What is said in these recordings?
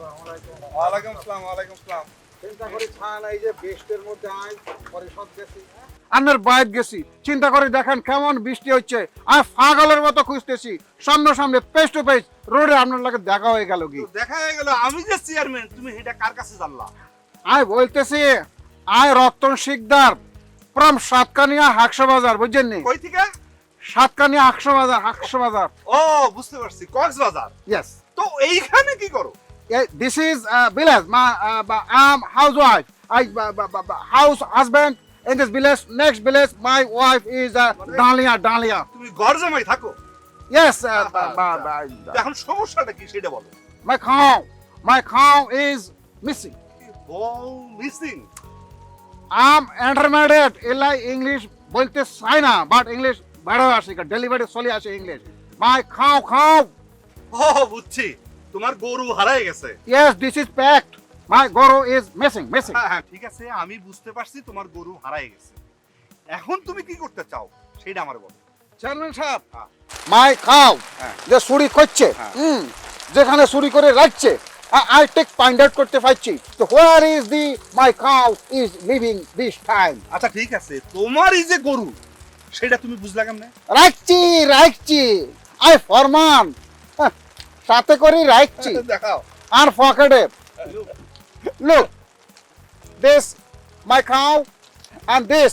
ওয়ালাইকুম আসসালাম ওয়ালাইকুম আসসালাম। চিন্তা করি ছান এই যে বৃষ্টির মধ্যে আই পরিষদ গেছি। আন্নার বাইর গেছি। চিন্তা করে দেখেন কেমন বৃষ্টি হচ্ছে। আমি পাগলের মতো খুঁজতেছি। সামনে সামনে ফেস টু ফেস রোডে আপনার লাগে দেখা হয়ে গেল কি? দেখা হয়ে গেল আমি যে চেয়ারম্যান তুমি এটা কার কাছে জানলা? আমি বলতেছি আয় রতন শিকদার ফ্রম সাতকানিয়া হাকশো বাজার বুঝছেন নি? কই থেকে? সাতকানিয়া হাকশো বাজার হাকশো বাজার। ও বুঝতে পারছি কক্সবাজার। ইয়েস তো এইখানে কি করো? House wife I house husband in this village next village my wife is Dalia Dalia তুমি ঘর জামাই থাকো ইয়েস তো এখন সমস্যাটা কি সেটা বলো। my cow my cow is missing. বউ মিসিং I'm intermediate এলাই ইংলিশ বলতে চাই না বাট ইংলিশ ভালো আসে ডেলিভারি চলে আসে ইংলিশ মাই খাও খাও ও বুঝছি। তোমার গরু হারাই গেছে। Yes this is packed my গরু ইজ মিসিং মিসিং হ্যাঁ হ্যাঁ ঠিক আছে আমি বুঝতে পারছি তোমার গরু হারাই গেছে। এখন তুমি কি করতে চাও সেটা আমার বলো। চেয়ারম্যান সাহেব হ্যাঁ। মাই খাও হ্যাঁ। যে চুরি করছে হ্যাঁ। যেখানে চুরি করে রাখছে আই টেক ফাইন্ড আউট করতে পারছি। তো where is the my cow is living this time আচ্ছা ঠিক আছে তোমার এই যে গরু সেটা তুমি বুঝলা কেমনে? রাখছি রাখছি। আই ফরমান সাথে করে রাখছি। দেখাও। আর পকেটে। Look this মাই খাও and this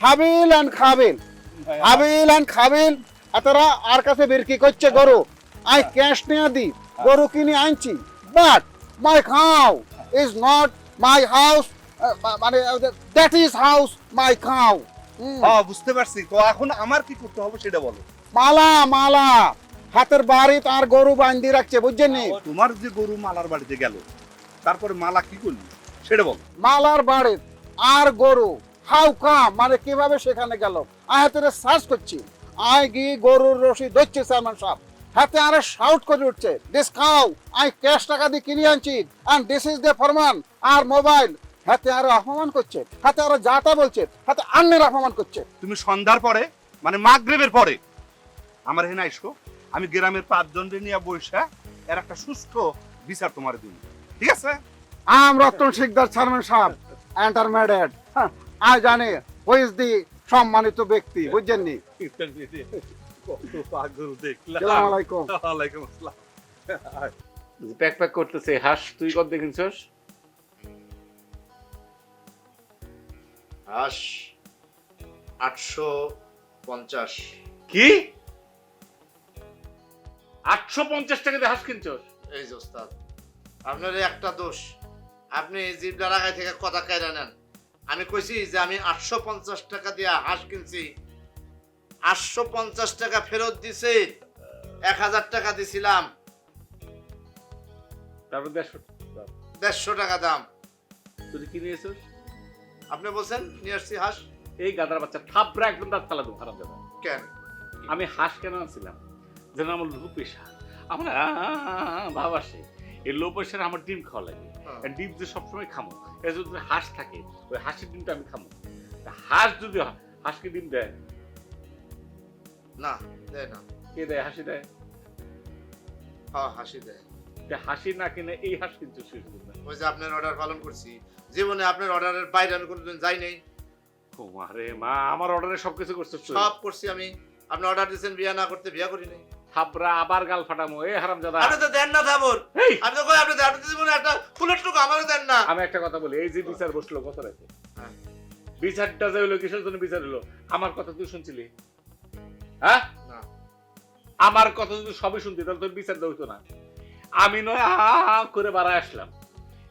Habil and খাবিল। Habil and খাবিল এতরা আর কাছে বিক্রি করছে গরু? আই ক্যাশ নিয়ে দি গরু কিনে আনছি। But my cow is not my house মানে that is house my cow হ্যাঁ বুঝতে পারছি। তো এখন আমার কি করতে হবে সেটা বলো। মালা মালা। হাতের বাড়ি তার গরু বান্ধি রাখছে বুঝছেন নি? তোমার যে গরু মালার বাড়িতে গেল তারপরে মালা কি করলি? সেটা বলো। মালার বাড়ি আর গরু হাউ কাম মানে কীভাবে সেখানে গেল? আয় হাতে সার্চ করছি। আয় গিয়ে গরুর রশি ধরছে সালমান সাহেব। হাতে আরে শাউট করে উঠছে দিস খাও আই ক্যাশ টাকা দিয়ে কিনে আনছি। এন্ড দিস ইজ দ্য ফরমান আর মোবাইল হাতে আরও অপমান করছে হাতে আরও যাতা বলছে হাতে আন্নের অপমান করছে। তুমি সন্ধ্যার পরে মানে মাগরেবের পরে আমার এখানে আইসো। আমি গ্রামের পাঁচজন নিয়ে বৈশা এর একটা সুস্থ বিচার তোমার দিন ঠিক আছে? আম রতন শিকদার সালমান সাহেব ইন্টারমিডিয়েট আই জানি হু ইজ দি সম্মানিত ব্যক্তি বুঝছেন নি? পাগল দেখলাম সালাম আলাইকুম। ওয়ালাইকুম আসসালাম। প্যাক প্যাক করতেছে হাঁস তুই কত দেখিনছস? হাঁস আটশো পঞ্চাশ। কি? আটশো পঞ্চাশ টাকা দিয়ে হাঁস কিনছস এই যে ওস্তাদ আপনার এই একটা দোষ। আপনি জিবলা রাখাই থেকে কথা কায়রা নেন। আমি কইছি যে আমি আটশো পঞ্চাশ টাকা দিয়ে হাঁস কিনছি। আটশো পঞ্চাশ টাকা ফেরত দিছে এক হাজার টাকা দিছিলাম। তারপর দেড়শো দেড়শো টাকা দাম। তুই কি নিয়েছিস আপনি বলছেন নিয়ে আসছি হাঁস? এই গাদার বাচ্চা থাপড়া একদম দাঁত ফালা দেবো খারাপ যাবে কেন? আমি হাঁস কেন আনছিলাম? যেন আমার লো পেশা। আমার ভাব আসে এই লো প্রেশারে আমার ডিম খাওয়া লাগে। হ্যাঁ। ডিম যে সবসময় খামো। এর যদি হাঁস থাকে ওই হাঁসের ডিমটা আমি খামো। হাঁস যদি হাঁসকে ডিম দেয়? না দেয় না। কে দেয়? হাসি দেয়? হ্যাঁ হাসি দেয়। হাসি না কিনে এই হাঁস কিন্তু শেষ করবে ওই যে আপনার অর্ডার পালন করছি। জীবনে আপনার অর্ডারের বাইরে আমি কোনোদিন যাই নাই। ও মারে মা আমার অর্ডারে সবকিছু করছিস তুই? সব করছি আমি। আপনি অর্ডার দিয়েছেন বিয়া না করতে বিয়া করি নাই। থাপড়া আবার গাল ফাটামো এ আপনি তো দেন না আপনি তো কই আপনি আপনি তো জীবনে একটা ফুলের টুকু দেন না। আমি একটা কথা বলি এই যে বিচার বসল রাখে হ্যাঁ। বিচারটা যে হলো কিসের জন্য বিচার হলো আমার কথা তুই শুনছিলি? হ্যাঁ? না। আমার কথা যদি সবই শুনতি তাহলে তোর বিচার হতো না। আমি নয় আ আ করে বাড়ায় আসলাম।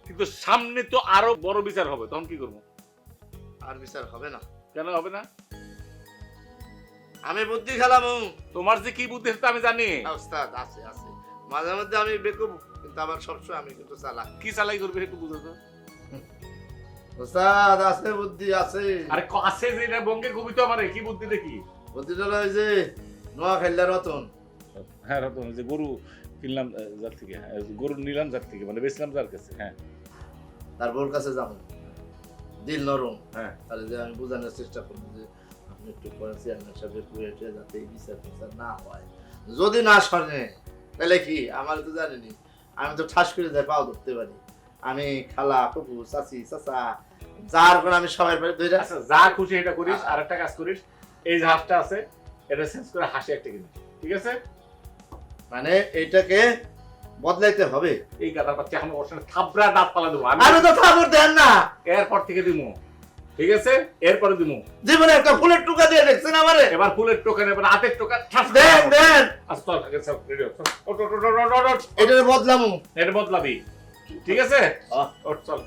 কিন্তু সামনে তো আরও বড় বিচার হবে তখন কি করব? আর বিচার হবে না। কেন হবে না? আমি বুদ্ধি খেলাম তোমার যে কি বুদ্ধি সেটা আমি জানি। ওস্তাদ আছে আছে। মাঝে মধ্যে আমি বেকুব কিন্তু আবার সবসময় আমি কিন্তু চালাক। কি চালাই করবে একটু বুঝো তো। ওস্তাদ আছে বুদ্ধি আছে। আরে ক- আছে যে এটা বঙ্গের কবিতা আমার কি বুদ্ধি দেখি? বুদ্ধিটা হলো ওই যে নোয়া খেললে রতন। হ্যাঁ রতন যে গরু কিনলাম আহ, যার থেকে হ্যাঁ, গরু নিলাম যার থেকে মানে বেচলাম যার কাছে হ্যাঁ। তার বোর কাছে যাব। দিল নরম। হ্যাঁ। তাহলে যে আমি বোঝানোর চেষ্টা করব যে একটু করেন চেয়ারম্যান সাহেবের কুয়েটে যাতে এই বিচার টিচার না হয়। যদি না শোনে তাহলে কি? আমার তো জানেনি আমি তো ঠাস করে যাই পাও ধরতে পারি। আমি খালা ফুফু চাচি চাচা যার করে আমি সবাই পারি দুইটা আচ্ছা যা খুশি এটা করিস আর একটা কাজ করিস। এই জাহাজটা আছে এটা চেঞ্জ করে হাসি একটা কিনে ঠিক আছে? মানে এইটাকে বদলাইতে হবে। এই গাদার বাচ্চা এখন ওর সঙ্গে থাবড়া দাঁত পালা দেবো আমি আমি তো থাবর দেন না। এরপর থেকে দিমু। ঠিক আছে? এরপরে দিমু। জীবনে একটা ফুলের টোকা দিয়ে দেখছেন আমারে? এবার ফুলের টোকা এবার হাতের টোকা ঠাস দেন দেন। আচ্ছা চল আগে সব রেডি হ। চল, ওঠ, ওঠ, ওঠ, ওঠ, ওঠ, ওঠ। এটাকে বদলামু। এটা বদলাবি। ঠিক আছে? চল।